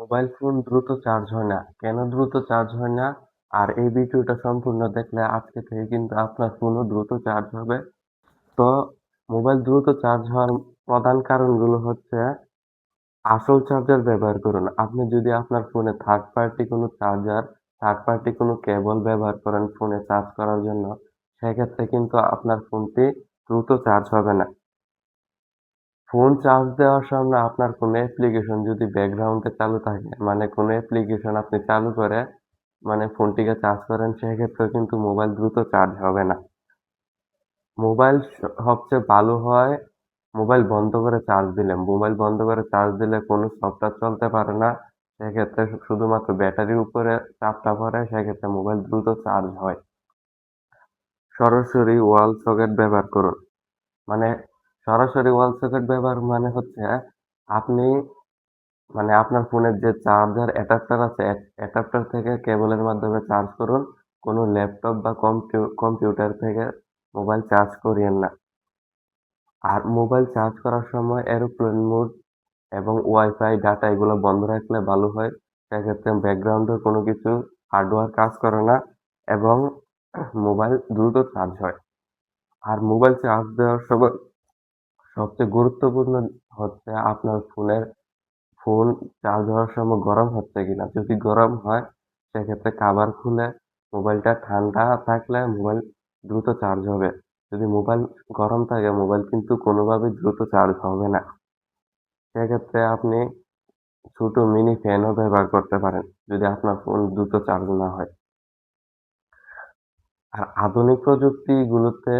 Mobile phone দ্রুত charge হয় না। কেন দ্রুত চার্জ হয় না? আর এই ভিডিওটা সম্পূর্ণ দেখলে আজকে থেকে কিন্তু আপনার ফোনও দ্রুত চার্জ হবে। তো মোবাইল দ্রুত চার্জ হওয়ার প্রধান কারণগুলো হচ্ছে, আসল চার্জার ব্যবহার করুন। আপনি যদি আপনার ফোনে থার্ড পার্টি কোনো চার্জার থার্ড পার্টি কোনো কেবল ব্যবহার করেন ফোনে চার্জ করার জন্য, সেক্ষেত্রে কিন্তু আপনার ফোনটি দ্রুত চার্জ হবে না। ফোন চার্জ দেওয়ার সময় আপনার কোনো অ্যাপ্লিকেশন যদি ব্যাকগ্রাউন্ডে চালু থাকে মানে কোনো অ্যাপ্লিকেশন আপনি চালু করে মানে ফোনটিকে চার্জ করেন সেক্ষেত্রে কিন্তু মোবাইল দ্রুত চার্জ হবে না। মোবাইল সবচেয়ে ভালো হয় মোবাইল বন্ধ করে চার্জ দিলে। মোবাইল বন্ধ করে চার্জ দিলে কোনো সফটওয়্যার চলতে পারে না, সেক্ষেত্রে শুধুমাত্র ব্যাটারির উপরে চাপটা পড়ে, সেক্ষেত্রে মোবাইল দ্রুত চার্জ হয়। সরাসরি ওয়াল সকেট ব্যবহার করুন। মানে সরাসরি ওয়াল সকেট ব্যবহার মানে হচ্ছে আপনি মানে আপনার ফোনের যে চার্জার অ্যাডাপ্টার আছে অ্যাডাপ্টার থেকে কেবলের মাধ্যমে চার্জ করুন। কোনো ল্যাপটপ বা কম্পিউটার থেকে মোবাইল চার্জ করিয়েন না। আর মোবাইল চার্জ করার সময় এরোপ্লেন মোড এবং ওয়াইফাই ডাটা এগুলো বন্ধ রাখলে ভালো হয়। সেক্ষেত্রে ব্যাকগ্রাউন্ডে কোনো কিছু হার্ডওয়্যার কাজ করে না এবং মোবাইল দ্রুত চার্জ হয়। আর মোবাইল চার্জ দেওয়ার সময় সবচেয়ে গুরুত্বপূর্ণ হচ্ছে আপনার ফোনের ফোন চার্জ হওয়ার সময় গরম হচ্ছে কিনা। যদি গরম হয়, সেক্ষেত্রে কাভার খুলে মোবাইলটা ঠান্ডা থাকলে মোবাইল দ্রুত চার্জ হবে। যদি মোবাইল গরম থাকে, মোবাইল কিন্তু কোনোভাবেই দ্রুত চার্জ হবে না। সেক্ষেত্রে আপনি ছোট মিনি ফ্যানও ব্যবহার করতে পারেন, যদি আপনার ফোন দ্রুত চার্জ না হয়। আর আধুনিক প্রযুক্তিগুলোতে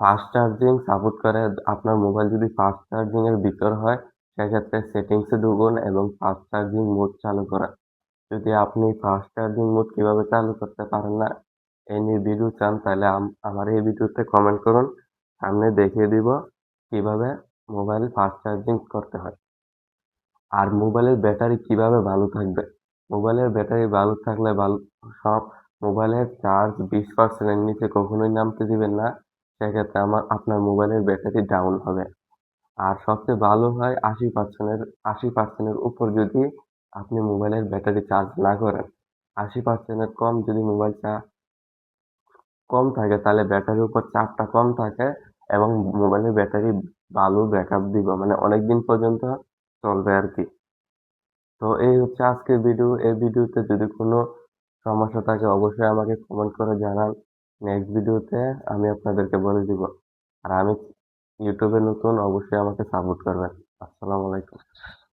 ফাস্ট চার্জিং সাপোর্ট করে আপনার মোবাইল যদি ফাস্ট চার্জিং এর ভিতর হয়, সেক্ষেত্রে সেটিংসে ঢুকুন এবং ফাস্ট চার্জিং মোড চালু করেন যদি আপনি ফাস্ট চার্জিং মোড কীভাবে চালু করতে পারেন না এই নিয়ে ভিডিও চান, তাহলে আমার এই ভিডিওতে কমেন্ট করুন। সামনে দেখিয়ে দিব কীভাবে মোবাইল ফাস্ট চার্জিং করতে হয়। আর মোবাইলের ব্যাটারি কীভাবে ভালো থাকবে? মোবাইলের ব্যাটারি ভালো থাকলে ভালো, সব মোবাইলের চার্জ বিশ পার্সেন্টের নিচে কখনোই নামতে দিবেন না। সেক্ষেত্রে আমার, আপনার মোবাইলের ব্যাটারি ডাউন হবে। আর সবচেয়ে ভালো হয় আশি পার্সেন্টের আশি পার্সেন্টের উপর যদি আপনি মোবাইলের ব্যাটারি চার্জ না করেন। আশি পার্সেন্টের কম যদি মোবাইল চা, কম থাকে তাহলে ব্যাটারির উপর চাপটা কম থাকে এবং মোবাইলের ব্যাটারি ভালো ব্যাকআপ দিব। মানে অনেক দিন পর্যন্ত চলবে আর কি। তো এই হচ্ছে আজকের ভিডিও এই ভিডিওতে যদি কোনো সমস্যা থাকে অবশ্যই আমাকে কমেন্ট করে জানান। নেক্সট ভিডিওতে আমি আপনাদেরকে বলে দিব। আর আমি ইউটিউবে নতুন, অবশ্যই আমাকে সাপোর্ট করবেন। আসসালামু আলাইকুম।